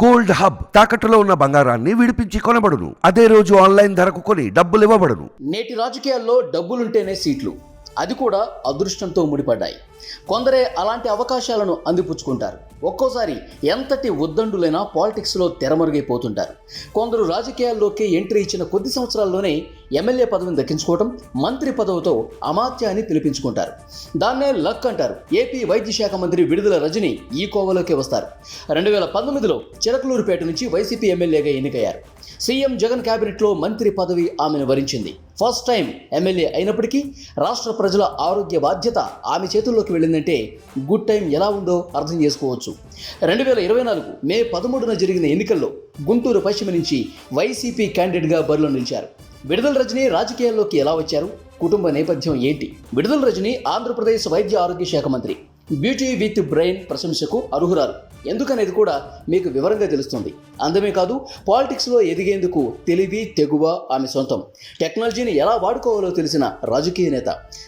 Gold hub తాకట్టులో ఉన్న బంగారాన్ని విడిపించి కొనబడును. అదే రోజు ఆన్లైన్ ధరకు కొని డబ్బులు ఇవ్వబడును. నేటి రాజకీయాల్లో డబ్బులుంటేనే సీట్లు. అది కూడా అదృష్టంతో ముడిపడ్డాయి. కొందరే అలాంటి అవకాశాలను అందిపుచ్చుకుంటారు. ఒక్కోసారి ఎంతటి ఉద్దండులైనా పాలిటిక్స్లో తెరమరుగైపోతుంటారు. కొందరు రాజకీయాల్లోకి ఎంట్రీ ఇచ్చిన కొద్ది సంవత్సరాల్లోనే ఎమ్మెల్యే పదవిని దక్కించుకోవటం మంత్రి పదవితో అమాత్యాన్ని పిలిపించుకుంటారు. దాన్నే లక్ అంటారు. ఏపీ వైద్య శాఖ మంత్రి విడుదల రజని ఈ కోవలోకి వస్తారు. రెండు వేల పంతొమ్మిదిలో చిరకలూరుపేట నుంచి వైసీపీ ఎమ్మెల్యేగా ఎన్నికయ్యారు. సీఎం జగన్ క్యాబినెట్లో మంత్రి పదవి ఆమెను వరించింది. ఫస్ట్ టైం ఎమ్మెల్యే అయినప్పటికీ రాష్ట్ర ప్రజల ఆరోగ్య బాధ్యత ఆమె చేతుల్లోకి వెళ్ళిందంటే గుడ్ టైం ఎలా ఉందో అర్థం చేసుకోవచ్చు. రెండు వేల ఇరవై నాలుగు మే పదమూడున జరిగిన ఎన్నికల్లో గుంటూరు పశ్చిమ నుంచి వైసీపీ క్యాండిడేట్గా బరిలో నిలిచారు. విడుదల రజనీ రాజకీయాల్లోకి ఎలా వచ్చారు? కుటుంబ నేపథ్యం ఏంటి? విడుదల రజని ఆంధ్రప్రదేశ్ వైద్య ఆరోగ్య శాఖ మంత్రి. బ్యూటీ విత్ బ్రెయిన్ ప్రశంసకు అర్హురాలు. ఎందుకనేది కూడా మీకు వివరంగా తెలుస్తుంది. అందమే కాదు పాలిటిక్స్లో ఎదిగేందుకు తెలివి తెగువ ఆమె సొంతం. టెక్నాలజీని ఎలా వాడుకోవాలో తెలిసిన రాజకీయ నేత.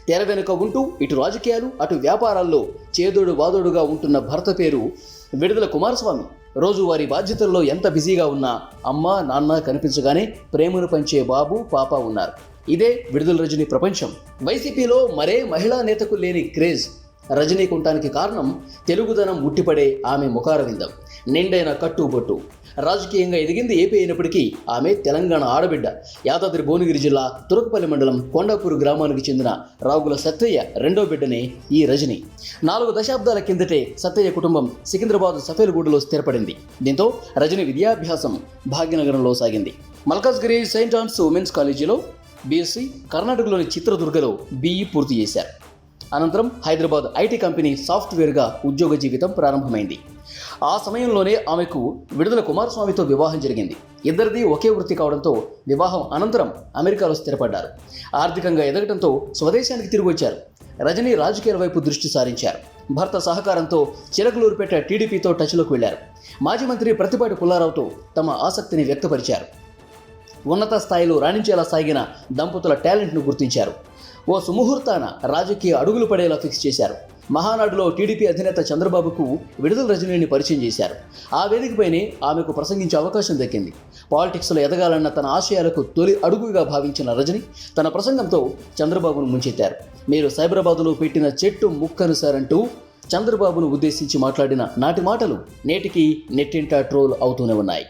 తెర వెనుక ఉంటూ ఇటు రాజకీయాలు అటు వ్యాపారాల్లో చేదోడు వాదోడుగా ఉంటున్న భర్త పేరు విడుదల కుమారస్వామి. రోజువారీ బాధ్యతల్లో ఎంత బిజీగా ఉన్నా అమ్మ నాన్న కనిపించగానే ప్రేమను పంచే బాబు పాప ఉన్నారు. ఇదే విడుదల రజని ప్రపంచం. వైసీపీలో మరే మహిళా నేతకు లేని క్రేజ్. రజనీ ఉండటానికి కారణం తెలుగుదనం ఉట్టిపడే ఆమె ముఖారవిందం. నిండైన కట్టుబొట్టు. రాజకీయంగా ఎదిగింది ఏపీ అయినప్పటికీ ఆమె తెలంగాణ ఆడబిడ్డ. యాదాద్రి భువనగిరి జిల్లా తురకపల్లి మండలం కొండాపూరు గ్రామానికి చెందిన రాగుల సత్తయ్య రెండో బిడ్డనే ఈ రజని. నాలుగు దశాబ్దాల కిందటే సత్తయ్య కుటుంబం సికింద్రాబాద్ సఫేల్గూడలో స్థిరపడింది. దీంతో రజని విద్యాభ్యాసం భాగ్యనగరంలో సాగింది. మల్కాజ్గిరి సెయింట్ ఆన్స్ ఉమెన్స్ కాలేజీలో బీఎస్సీ కర్ణాటకలోని చిత్రదుర్గలో బీఈ పూర్తి చేశారు. అనంతరం హైదరాబాద్ ఐటీ కంపెనీ సాఫ్ట్వేర్గా ఉద్యోగ జీవితం ప్రారంభమైంది. ఆ సమయంలోనే ఆమెకు విడుదల కుమారస్వామితో వివాహం జరిగింది. ఇద్దరిది ఒకే వృత్తి కావడంతో వివాహం అనంతరం అమెరికాలో స్థిరపడ్డారు. ఆర్థికంగా ఎదగడంతో స్వదేశానికి తిరిగి వచ్చారు రజనీ రాజకీయాల వైపు దృష్టి సారించారు. భర్త సహకారంతో చిలకలూరుపేట టీడీపీతో టచ్లోకి వెళ్ళారు మాజీ మంత్రి ప్రతిపాటి పుల్లారావుతో తమ ఆసక్తిని వ్యక్తపరిచారు. ఉన్నత స్థాయిలో రాణించేలా సాగిన దంపతుల టాలెంట్ను గుర్తించారు. ఓ సుముహూర్తాన రాజకీయ అడుగులు పడేలా ఫిక్స్ చేశారు. మహానాడులో టీడీపీ అధినేత చంద్రబాబుకు విడుదల రజనీని పరిచయం చేశారు. ఆ వేదికపైనే ఆమెకు ప్రసంగించే అవకాశం దక్కింది. పాలిటిక్స్లో ఎదగాలన్న తన ఆశయాలకు తొలి అడుగుగా భావించిన రజని తన ప్రసంగంతో చంద్రబాబును ముంచెత్తారు. మీరు సైబరాబాదులో పెట్టిన చెట్టు ముక్కను సారంటూ చంద్రబాబును ఉద్దేశించి మాట్లాడిన నాటి మాటలు నేటికి నెట్టింట ట్రోల్ అవుతూనే ఉన్నాయి.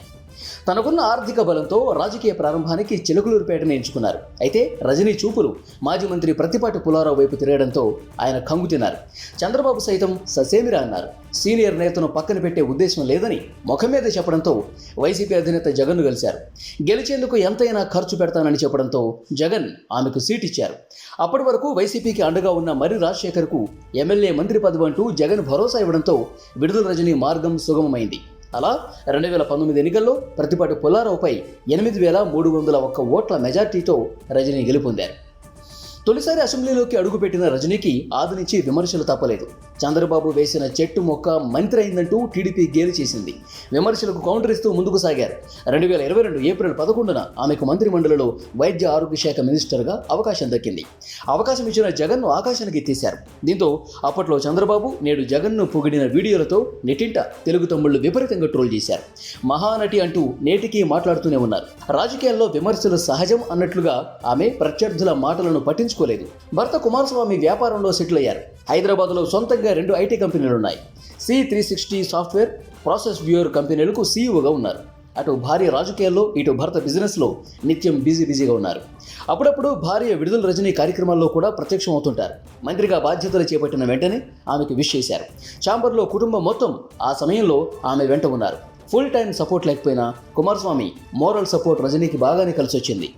తనకున్న ఆర్థిక బలంతో రాజకీయ ప్రారంభానికి చిలుకలూరుపేటను ఎంచుకున్నారు. అయితే రజనీ చూపులు మాజీ మంత్రి ప్రతిపాటి పులారావు వైపు తిరగడంతో ఆయన కంగు తిన్నారు. చంద్రబాబు సైతం ససేమిరా అన్నారు. సీనియర్ నేతను పక్కన పెట్టే ఉద్దేశం లేదని ముఖం మీద చెప్పడంతో వైసీపీ అధినేత జగన్ను కలిశారు. గెలిచేందుకు ఎంతైనా ఖర్చు పెడతానని చెప్పడంతో జగన్ ఆమెకు సీట్ ఇచ్చారు. అప్పటి వరకు వైసీపీకి అండగా ఉన్న మరి రాజశేఖర్కు ఎమ్మెల్యే మంత్రి పదవి అంటూ జగన్ భరోసా ఇవ్వడంతో విడుదల రజనీ మార్గం సుగమమైంది. అలా రెండు వేల పంతొమ్మిది ఎన్నికల్లో ప్రతిపాటి పుల్లారావుపై ఎనిమిది వేల మూడు వందల ఒక్క ఓట్ల మెజార్టీతో రజనీ గెలుపొందారు. తొలిసారి అసెంబ్లీలోకి అడుగుపెట్టిన రజనీకి ఆది నుంచి విమర్శలు తప్పలేదు. చంద్రబాబు వేసిన చెట్టు మొక్క మంత్రి అయిందంటూ టీడీపీ గేలి చేసింది. విమర్శలకు కౌంటర్ ఇస్తూ ముందుకు సాగారు. రెండు వేల ఇరవై రెండు ఏప్రిల్ పదకొండున ఆమెకు మంత్రిమండలిలో వైద్య ఆరోగ్య శాఖ మినిస్టర్గా అవకాశం దక్కింది. అవకాశం ఇచ్చిన జగన్ను ఆకాశానికి ఎత్తేశారు దీంతో అప్పట్లో చంద్రబాబు నేడు జగన్ను పొగిడిన వీడియోలతో నెటింట తెలుగు తమ్ముళ్ళు విపరీతంగా ట్రోల్ చేశారు. మహానటి అంటూ నేటికి మాట్లాడుతూనే ఉన్నారు. రాజకీయాల్లో విమర్శలు సహజం అన్నట్లుగా ఆమె ప్రత్యర్థుల మాటలను పట్టించుకోలేదు. భర్త కుమారస్వామి వ్యాపారంలో సెటిల్ అయ్యారు. హైదరాబాద్లో సొంతంగా రెండు ఐటీ కంపెనీలు ఉన్నాయి. C three sixty software process viewer కంపెనీలకు సీఈఓగా ఉన్నారు. అటు భార్య రాజకీయాల్లో ఇటు భర్త బిజినెస్లో నిత్యం బిజీ బిజీగా ఉన్నారు. అప్పుడప్పుడు భార్య విడుదల రజనీ కార్యక్రమాల్లో కూడా ప్రత్యక్షం అవుతుంటారు. మంత్రిగా బాధ్యతలు చేపట్టిన వెంటనే ఆమెకు విష్ చేశారు. ఛాంబర్లో కుటుంబం మొత్తం ఆ సమయంలో ఆమె వెంట ఉన్నారు. ఫుల్ టైం సపోర్ట్ లేకపోయినా కుమారస్వామి మోరల్ సపోర్ట్ రజనీకి బాగానే కలిసి వచ్చింది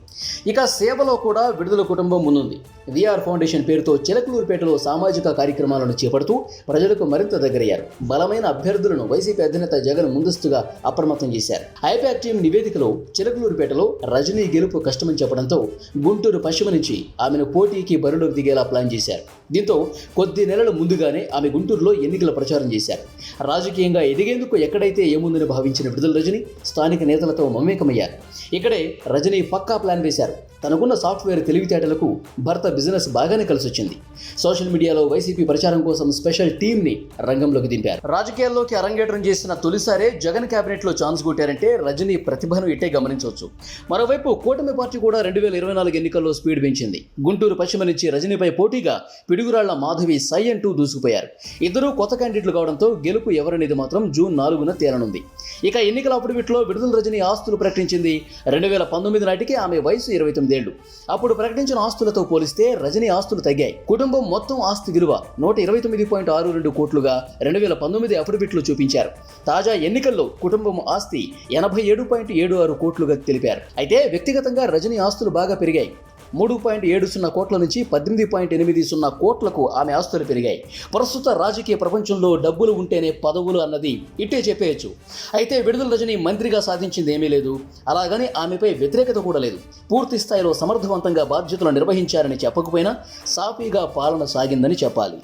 ఇక సేవలో కూడా విడుదల కుటుంబం ముందుంది. విఆర్ ఫౌండేషన్ పేరుతో చిలకలూరుపేటలో సామాజిక కార్యక్రమాలను చేపడుతూ ప్రజలకు మరింత దగ్గరయ్యారు. బలమైన అభ్యర్థులను వైసీపీ అధినేత జగన్ ముందస్తుగా అప్రమత్తం చేశారు. ఐపాక్ టీం నివేదికలో చిలకలూరుపేటలో రజనీ గెలుపు కష్టమని చెప్పడంతో గుంటూరు పశ్చిమ నుంచి ఆమెను పోటీకి బరిలోకి దిగేలా ప్లాన్ చేశారు. దీంతో కొద్ది నెలల ముందుగానే ఆమె గుంటూరులో ఎన్నికల ప్రచారం చేశారు. రాజకీయంగా ఎదిగేందుకు ఎక్కడైతే ఏముందని భావించిన విడుదల రజని స్థానిక నేతలతో మమేకమయ్యారు. ఇక్కడే రజనీ పక్కా ప్లాన్ వేశారు. తనకున్న సాఫ్ట్వేర్ తెలివితేటలకు భర్త బిజినెస్ బాగానే కలిసొచ్చింది. సోషల్ మీడియాలో వైసీపీ ప్రచారం కోసం స్పెషల్ టీంని రంగంలోకి దింపారు. రాజకీయాల్లోకి అరంగేట్రం చేసిన తొలిసారే జగన్ కేబినెట్లో ఛాన్స్ కొట్టారంటే రజనీ ప్రతిభను ఇట్టే గమనించవచ్చు. మరోవైపు కూటమి పార్టీ కూడా రెండు వేల ఇరవై నాలుగు ఎన్నికల్లో స్పీడ్ పెంచింది. గుంటూరు పశ్చిమ నుంచి రజనీపై పోటీగా పిడుగురాళ్ళ మాధవి సై అంటూ దూసుకుపోయారు. ఇద్దరూ కొత్త క్యాండిడేట్లు కావడంతో గెలుపు ఎవరనేది మాత్రం జూన్ నాలుగున తేలనుంది. ఇక ఎన్నికల అప్పుడువిట్లో విడుదల రజనీ ఆస్తులు ప్రకటించింది రెండు వేల పంతొమ్మిది నాటికి ఆమె వయసు ఇరవై తొమ్మిదేళ్ళు అప్పుడు ప్రకటించిన ఆస్తులతో పోలిస్తే రజనీ ఆస్తులు తగ్గాయి. కుటుంబం మొత్తం ఆస్తి విలువ నూట ఇరవై తొమ్మిది పాయింట్ ఆరు రెండు కోట్లుగా రెండు వేల పంతొమ్మిది అఫిడవిట్లు చూపించారు. తాజా ఎన్నికల్లో కుటుంబం ఆస్తి ఎనభై ఏడు పాయింట్ ఏడు ఆరు కోట్లుగా తెలిపారు. అయితే వ్యక్తిగతంగా రజనీ ఆస్తులు బాగా పెరిగాయి. మూడు పాయింట్ ఏడు సున్నా కోట్ల నుంచి పద్దెనిమిది పాయింట్ ఎనిమిది సున్నా కోట్లకు ఆమె ఆస్తులు పెరిగాయి. ప్రస్తుత రాజకీయ ప్రపంచంలో డబ్బులు ఉంటేనే పదవులు అన్నది ఇట్టే చెప్పేయచ్చు. అయితే విడుదల రజని మంత్రిగా సాధించింది ఏమీ లేదు. అలాగని ఆమెపై వ్యతిరేకత కూడా లేదు. పూర్తి స్థాయిలో సమర్థవంతంగా బాధ్యతలు నిర్వహించారని చెప్పకపోయినా సాఫీగా పాలన సాగిందని చెప్పాలి.